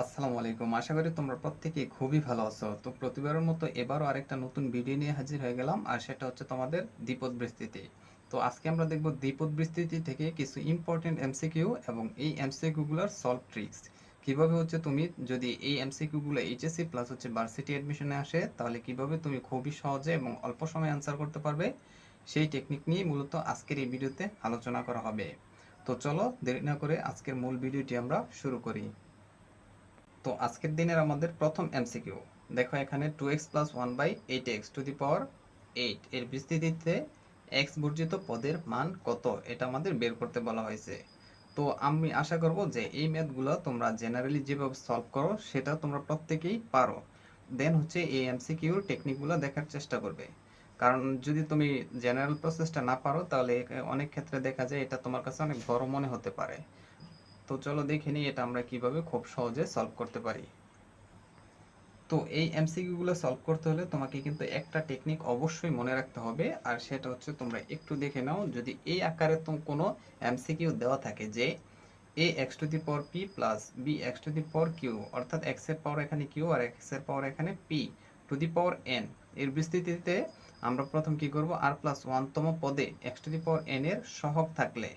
আসসালামু আলাইকুম। আশা করি তোমরা প্রত্যেকেই খুবই ভালো আছো। তো প্রতিবারের মতো এবারও আরেকটা নতুন ভিডিও নিয়ে হাজির হয়ে গেলাম, আর সেটা হচ্ছে তোমাদের দ্বিপদ বিস্তৃতি। তো আজকে আমরা দেখব দ্বিপদ বিস্তৃতি থেকে কিছু ইম্পর্টেন্ট এমসিকিউ এবং এই এমসিকিউ গুলোর সলভ ট্রিক্স কীভাবে হচ্ছে তুমি যদি এই এমসিকিউ গুলো এইচএসসি প্লাস হচ্ছে ভার্সিটি অ্যাডমিশনে আসে, তাহলে কীভাবে তুমি খুবই সহজে এবং অল্প সময়ে অ্যান্সার করতে পারবে? সেই টেকনিক নিয়ে মূলত আজকের এই ভিডিওতে আলোচনা করা হবে। তো চলো দেরি না করে আজকের মূল ভিডিওটি আমরা শুরু করি। তো আজকের দিনের আমাদের প্রথম এমসিকিউ। দেখো এখানে two x plus one by eight x to the power eight এর বিস্তৃতিতে এক্স বর্জিত পদের মান কত? এটা আমাদের বের করতে বলা হয়েছে। তো আমি আশা করব যে এই ম্যাথগুলো তোমরা জেনারেলি যেভাবে সলভ করো, সেটা তোমরা প্রত্যেকেই পারো। দেন হচ্ছে এই এমসিকিউর টেকনিকগুলো দেখার চেষ্টা করবে। কারণ যদি তুমি জেনারেল প্রসেসটা না পারো, তাহলে অনেক ক্ষেত্রে দেখা যায় এটা তোমার কাছে অনেক বড় মনে হতে পারে। তো চলো দেখে নিই এটা আমরা কীভাবে খুব সহজে সলভ করতে পারি। তো এই এমসিকিউ গুলো সলভ করতে হলে তোমাকে কিন্তু একটা টেকনিক অবশ্যই মনে রাখতে হবে, আর সেটা হচ্ছে তোমরা একটু দেখে নাও, যদি এই আকারে কোনো এমসিকিউ দেওয়া থাকে যে a x to the power p plus b x to the power q অর্থাৎ এক্সের পাওয়ার এখানে কিউ আর এক্সের পাওয়ার এখানে p to the power n এর বিস্তৃতিতে আমরা প্রথম কি করব? আর প্লাস ওয়ানতম পদে x to the power n এর সহগ থাকলে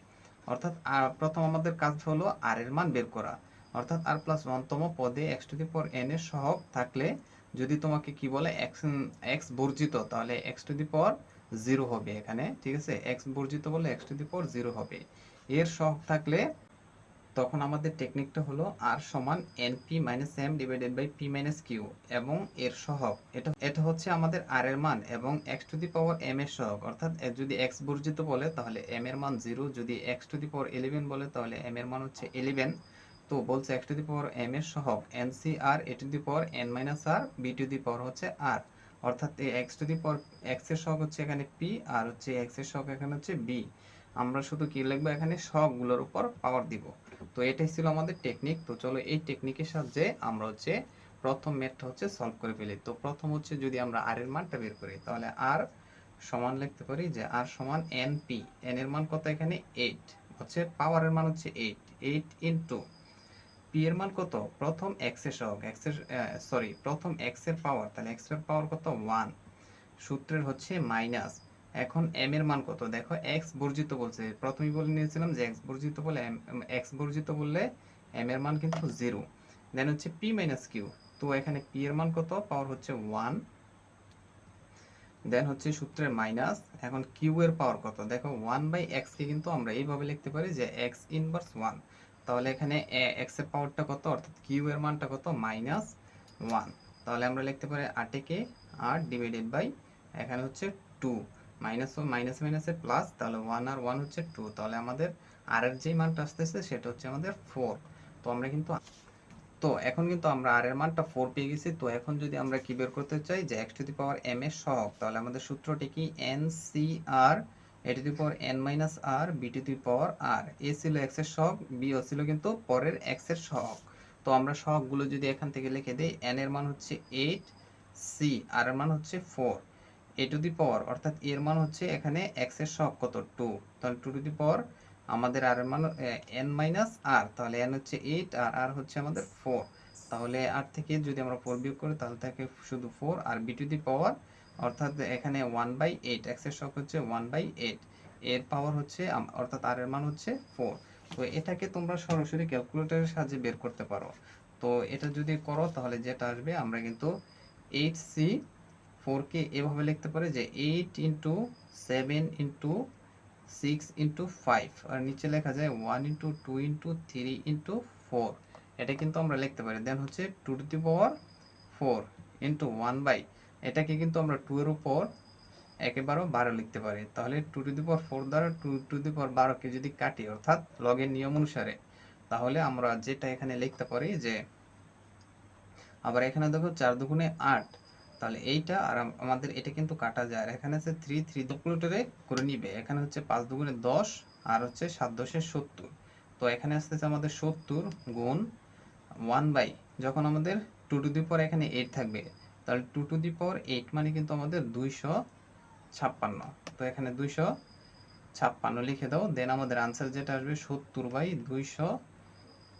অর্থাৎ প্রথম আমাদের কাজ হলো আর এর মান বের করা। অর্থাৎ আর প্লাস ওয়ানতম পদে এক্স টু দি পর এন এর সহগ থাকলে যদি তোমাকে কি বলে এক্স এক্স বর্জিত, তাহলে এক্স টু দি পর জিরো হবে এখানে, ঠিক আছে? এক্স বর্জিত বলে এক্স টু দি পর জিরো হবে। এর সহগ থাকলে তখন আমাদের টেকনিকটা হলো আর সমান n p minus m divided by p minus q এবং এর সহগ। এটা এটা হচ্ছে আমাদের আর এর মান এবং x to the power m এর সহগ। অর্থাৎ যদি এক্স বর্জিত বলে, তাহলে এম এর মান জিরো যদি x to the power eleven বলে, তাহলে এম এর মান হচ্ছে ইলেভেন তো বলছে x to the power m এর সহগ। N C r a to the power n minus r b to the power হচ্ছে আর অর্থাৎ এই এক্স টু দি পাওয়ার এক্সের সহগ হচ্ছে এখানে পি আর হচ্ছে এক্সের সহগ এখানে হচ্ছে বি আমরা শুধু কি লিখব? এখানে সহগগুলোর উপর পাওয়ার দিব। তো এটাই ছিল আমাদের টেকনিক তো চলো এই টেকনিকের সাহায্যে আমরা হচ্ছে প্রথম ম্যাথটা হচ্ছে সলভ করে ফেলি। তো প্রথম হচ্ছে যদি আমরা আর এর মানটা বের করি, তাহলে আর সমান লিখতে পারি যে আর সমান এন পি এন এর মান কত এখানে? এইট হচ্ছে পাওয়ারের মান হচ্ছে এইট এইট ইন্টু পি এর মান কত? প্রথম এক্সের সহগ। এক্সের সরি প্রথম এক্সের পাওয়ার তাহলে এক্স পাওয়ার কত? ওয়ান সূত্রের হচ্ছে মাইনাস এখন এম এর মান কত? দেখো এক্স বর্জিত বলছে। প্রথমেই বলে নিয়েছিলাম যে এক্স বর্জিত বলে এক্স বর্জিত বললে এম এর মান কিন্তু জিরো দেন হচ্ছে পি মাইনাস কিউ তো এখানে পি এর মান কত? পাওয়ার হচ্ছে ওয়ান দেন হচ্ছে সূত্রের মাইনাস এখন কিউ এর পাওয়ার কত? দেখো ওয়ান বাই এক্স কে কিন্তু আমরা এইভাবে লিখতে পারি যে এক্স ইনভার্স ওয়ান তাহলে এখানে এক্সের পাওয়ারটা কত? অর্থাৎ কিউ এর মানটা কত? মাইনাস ওয়ান তাহলে আমরা লিখতে পারি আটেকে আর ডিভাইডেড বাই এখানে হচ্ছে টু মাইনাস মাইনাস মাইনাসে প্লাস তাহলে ওয়ান আর ওয়ান হচ্ছে টু তাহলে আমাদের আর এর যেই মানটা আসতেছে সেটা হচ্ছে আমাদের ফোর তো আমরা কিন্তু তো এখন কিন্তু আমরা আর এর মানটা ফোর পেয়ে গেছি, তো এখন যদি আমরা কি বের করতে চাই যে x to the power m এর সহগ, তাহলে আমাদের সূত্রটি কি? N C r a to the power n minus r b to the power r a ছিল এক্সের সহগ বি ও ছিল কিন্তু পরের এক্সের সহগ। তো আমরা সহগগুলো যদি এখান থেকে লিখে দিই এন এর মান হচ্ছে এইট সি আর এর মান হচ্ছে four A to the power অর্থাৎ এর মান হচ্ছে এখানে এক্সের সহগ কত? টু তাহলে টু টু দি পাওয়ার আমাদের আর এর মান এন মাইনাস আর তাহলে এন হচ্ছে এইট আর আর হচ্ছে আমাদের ফোর তাহলে আর থেকে যদি আমরা ফোর বিয়োগ করি, তাহলে থাকে শুধু four r b to the power অর্থাৎ এখানে ওয়ান বাই এইট এক্সের সহগ হচ্ছে ওয়ান বাই এইট এর পাওয়ার হচ্ছে অর্থাৎ আর এর মান হচ্ছে ফোর তো এটাকে তোমরা সরাসরি ক্যালকুলেটরের সাহায্যে বের করতে পারো। তো এটা যদি করো, তাহলে যেটা আসবে, আমরা কিন্তু এইট সি ফোরকে এভাবে লিখতে পারি যে eight into seven into six into five আর নিচে লেখা যায় one into two into three into four এটা কিন্তু আমরা লিখতে পারি। দেন হচ্ছে two to the power four into one by এটাকে কিন্তু আমরা টু এর উপর একেবারেও বারো লিখতে পারি। তাহলে two to the power four দ্বারা টু টু দি পাওয়ার বারোকে যদি কাটি, অর্থাৎ লগের নিয়ম অনুসারে, তাহলে আমরা যেটা এখানে লিখতে পারি যে, আবার এখানে দেখো চার দুগুণে আট। তাহলে এইটা আর আমাদের এটা কিন্তু কাটা যায়। আর এখানে হচ্ছে থ্রি থ্রি ক্যালকুলেটরে করে নিবে। এখানে হচ্ছে পাঁচ দুগুণে দশ আর হচ্ছে সাত দশে সত্তর। তো এখানে আসতেছে আমাদের সত্তর গুণ ওয়ান বাই যখন আমাদের টু টু দি পাওয়ার এখানে এইট থাকবে। তাহলে two to the power eight মানে কিন্তু আমাদের দুইশো ছাপ্পান্ন। তো এখানে দুইশো ছাপ্পান্ন লিখে দাও। দেন আমাদের আনসার যেটা আসবে সত্তর বাই দুইশো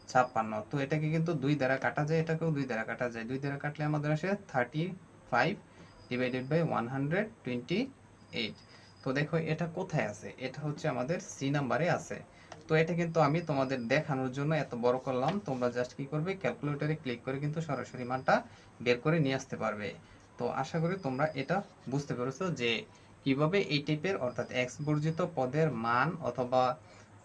ছাপ্পান্ন। তো এটাকে কিন্তু দুই দ্বারা কাটা যায়, এটাকেও দুই দ্বারা কাটা যায়। দুই দ্বারা কাটলে আমাদের আসে thirty five divided by one hundred twenty eight তো দেখো, এটা কোথায় আছে? এটা হচ্ছে আমাদের সি নাম্বারে আছে। তো এটা কিন্তু আমি তোমাদের দেখানোর জন্য এত বড় করলাম। তোমরা জাস্ট কি করবে? ক্যালকুলেটরে ক্লিক করে কিন্তু সরাসরি মানটা বের করে নিয়ে আসতে পারবে। তো আশা করি তোমরা এটা বুঝতে পেরেছ যে কীভাবে এই টাইপের অর্থাৎ এক্স বর্জিত পদের মান অথবা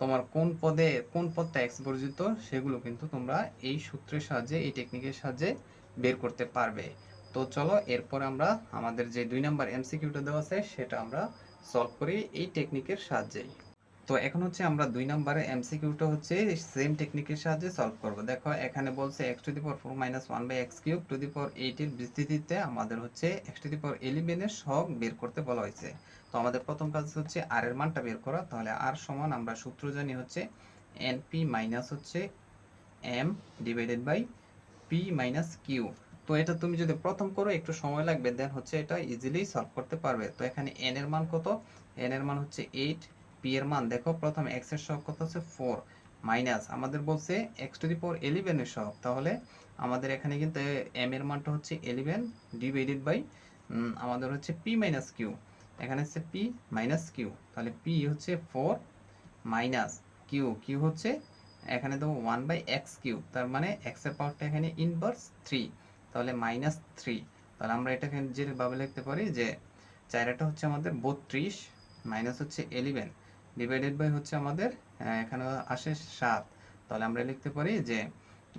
তোমার কোন পদে, কোন পদটা এক্স বর্জিত সেগুলো কিন্তু তোমরা এই সূত্রের সাহায্যে, এই টেকনিকের সাহায্যে বের করতে পারবে। তো চলো, এরপর আমরা আমাদের যে দুই নাম্বার এমসিকিউটা দেওয়া আছে, সেটা আমরা সলভ করি এই টেকনিকের সাহায্যেই। তো এখন হচ্ছে আমরা দুই নম্বরে এমসিকিউটা হচ্ছে সেম টেকনিকের সাহায্যে সলভ করব। দেখো, এখানে বলছে x to the power four minus one by x cube to the power এইটের বিস্তৃতিতে আমাদের হচ্ছে এক্স টু দি পাওয়ার ইলেভেনের সহগ বের করতে বলা হয়েছে। তো আমাদের প্রথম কাজ হচ্ছে আর এর মানটা বের করা। তাহলে আর সমান আমরা সূত্র জানি হচ্ছে এন পি মাইনাস হচ্ছে m divided by p minus q তো এটা তুমি যদি প্রথম করো, একটু সময় লাগবে দেন হচ্ছে এটা ইজিলি সলভ করতে পারবে। তো এখানে এন এর মান কত? এন এর মান হচ্ছে এইট পি এর মান। দেখো, প্রথম এক্সের সহগ কত হচ্ছে? ফোর মাইনাস আমাদের বলছে x to the power eleven এর সহগ। তাহলে আমাদের এখানে কিন্তু এম এর মানটা হচ্ছে এলিভেন ডিভাইডেড বাই আমাদের হচ্ছে পি মাইনাস কিউ এখানে হচ্ছে পি মাইনাস কিউ তাহলে পি হচ্ছে ফোর মাইনাস কিউ কিউ হচ্ছে, এখানে তো ওয়ান বাই এক্স কিউ তার মানে এক্সের পাওয়ারটা এখানে ইনভার্স থ্রি তাহলে মাইনাস থ্রি তাহলে আমরা এটাকে যেভাবে লিখতে পারি যে চাইরাটা হচ্ছে আমাদের বত্রিশ মাইনাস হচ্ছে এলিভেন ডিভাইডেড বাই হচ্ছে আমাদের এখানে আসে সাত। তাহলে আমরা লিখতে পারি যে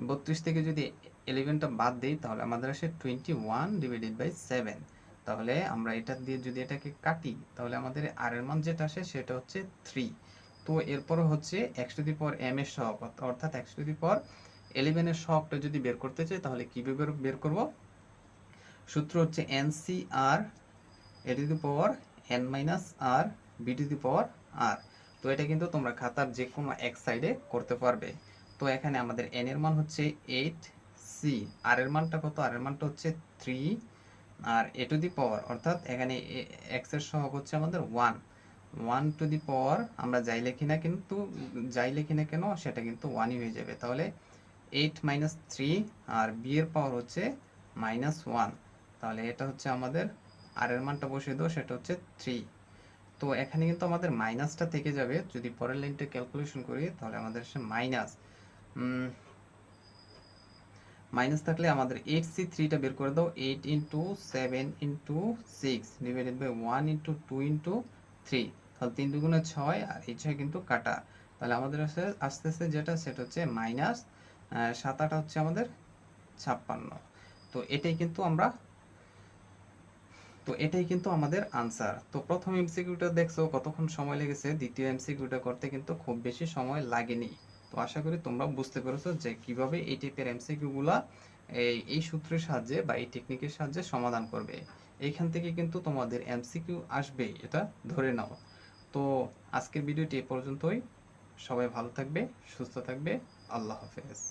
বত্রিশ থেকে যদি এলিভেনটা বাদ দিই, তাহলে আমাদের আসে twenty one divided by seven তাহলে আমরা এটা দিয়ে যদি এটাকে কাটি, তাহলে আমাদের আর এর মান যেটা আসে সেটা হচ্ছে থ্রি তো এরপরে হচ্ছে x to the power m এর সহগ, অর্থাৎ এক্স টু দি পাওয়ার এলিভেনের সহগটা যদি বের করতে চাই, তাহলে কীভাবে বের করব? সূত্র হচ্ছে n C r a to the power n minus r b to the power r তো এটা কিন্তু তোমরা খাতার যে কোনো এক সাইডে করতে পারবে। তো এখানে আমাদের এন এর মান হচ্ছে এইট সি আর এর মানটা কত? আর এর মানটা হচ্ছে three R a to the power অর্থাৎ এখানে এক্সের সহগ হচ্ছে আমাদের one one to the power আমরা যাই লিখি না কিন্তু, যাই লিখি না কেন, সেটা কিন্তু ওয়ানই হয়ে যাবে। তাহলে eight minus three r b এর পাওয়ার হচ্ছে মাইনাস ওয়ান তাহলে এটা হচ্ছে আমাদের আর এর মানটা বসিয়ে দেবো, সেটা হচ্ছে থ্রি তো এখানে কিন্তু আমাদের মাইনাসটা থেকে যাবে, যদি পরের লাইনটা ক্যালকুলেশন করি, তাহলে আমাদের সে মাইনাস মাইনাস থাকলে আমাদের এইট সি থ্রিটা বের করে দাও eight into seven into six divided by one into two into three তাহলে তিন দুগুণে ছয় আর এই ছয় কিন্তু কাটা। তাহলে আমাদের আসে, আস্তে আস্তে যেটা, সেটা হচ্ছে মাইনাস সাত আট হচ্ছে আমাদের ছাপ্পান্ন। তো এটাই কিন্তু আমরা, তো এটাই কিন্তু আমাদের আনসার তো প্রথম এমসিকিউটা দেখছ, কতক্ষণ সময় লেগেছে? দ্বিতীয় এমসিকিউটা করতে কিন্তু খুব বেশি সময় লাগেনি। তো আশা করি তোমরা বুঝতে পেরেছ যে কীভাবে এই টাইপের এমসিকিউ গুলা এই এই সূত্রের সাহায্যে বা এই টেকনিকের সাহায্যে সমাধান করবে। এইখান থেকে কিন্তু তোমাদের এমসিকিউ আসবে, এটা ধরে নাও। তো আজকের ভিডিওটি এ পর্যন্তই। সবাই ভালো থাকবে, সুস্থ থাকবে। আল্লাহ হাফেজ।